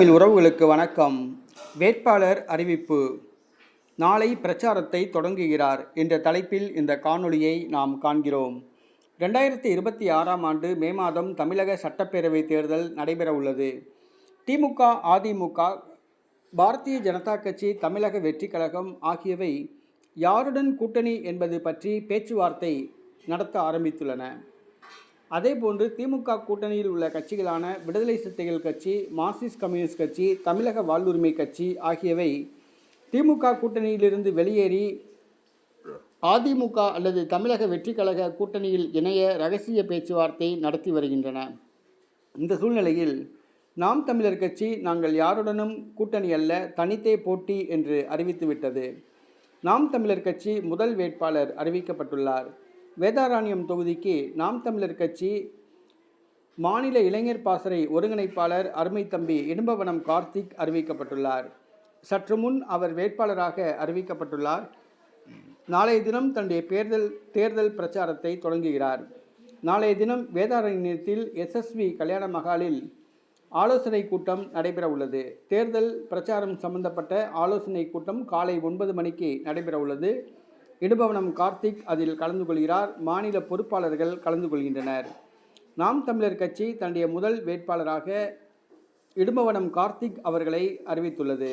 தமிழ் உறவுகளுக்கு வணக்கம். வேட்பாளர் அறிவிப்பு. நாளை பிரச்சாரத்தை தொடங்குகிறார் என்ற தலைப்பில் இந்த காணொளியை நாம் காண்கிறோம். ரெண்டாயிரத்தி இருபத்தி ஆறாம் ஆண்டு மே மாதம் தமிழக சட்டப்பேரவை தேர்தல் நடைபெற உள்ளது திமுக அதிமுக பாரதிய ஜனதா கட்சி தமிழக வெற்றி கழகம் ஆகியவை யாருடன் கூட்டணி என்பது பற்றி பேச்சுவார்த்தை நடத்த ஆரம்பித்துள்ளன. அதேபோன்று திமுக கூட்டணியில் உள்ள கட்சிகளான விடுதலை சிறுத்தைகள் கட்சி மார்க்சிஸ்ட் கம்யூனிஸ்ட் கட்சி தமிழக வாழ்வுரிமை கட்சி ஆகியவை திமுக கூட்டணியிலிருந்து வெளியேறி அதிமுக அல்லது தமிழக வெற்றி கழக கூட்டணியில் இணைய ரகசிய பேச்சுவார்த்தை நடத்தி வருகின்றன. இந்த சூழ்நிலையில் நாம் தமிழர் கட்சி நாங்கள் யாருடனும் கூட்டணி அல்ல தனித்தே போட்டி என்று அறிவித்துவிட்டது. நாம் தமிழர் கட்சி முதல் வேட்பாளர் அறிவிக்கப்பட்டுள்ளார். வேதாராணியம் தொகுதிக்கு நாம் தமிழர் கட்சி மாநில இளைஞர் பாசறை ஒருங்கிணைப்பாளர் அருமை தம்பி இடும்பவனம் கார்த்திக் அறிவிக்கப்பட்டுள்ளார். சற்று முன் அவர் வேட்பாளராக அறிவிக்கப்பட்டுள்ளார். நாளைய தினம் தன்னுடைய தேர்தல் தேர்தல் பிரச்சாரத்தை தொடங்குகிறார். நாளைய தினம் வேதாரண்யத்தில் எஸ்எஸ்வி கல்யாண மகாலில் ஆலோசனை கூட்டம் நடைபெற உள்ளது. தேர்தல் பிரச்சாரம் சம்பந்தப்பட்ட ஆலோசனை கூட்டம் காலை ஒன்பது மணிக்கு நடைபெற உள்ளது. இடுபவனம் கார்த்திக் அதில் கலந்து கொள்கிறார். மாநில பொறுப்பாளர்கள் கலந்து கொள்கின்றனர். நாம் தமிழர் கட்சி தன்னுடைய முதல் வேட்பாளராக இடும்பவனம் கார்த்திக் அவர்களை அறிவித்துள்ளது.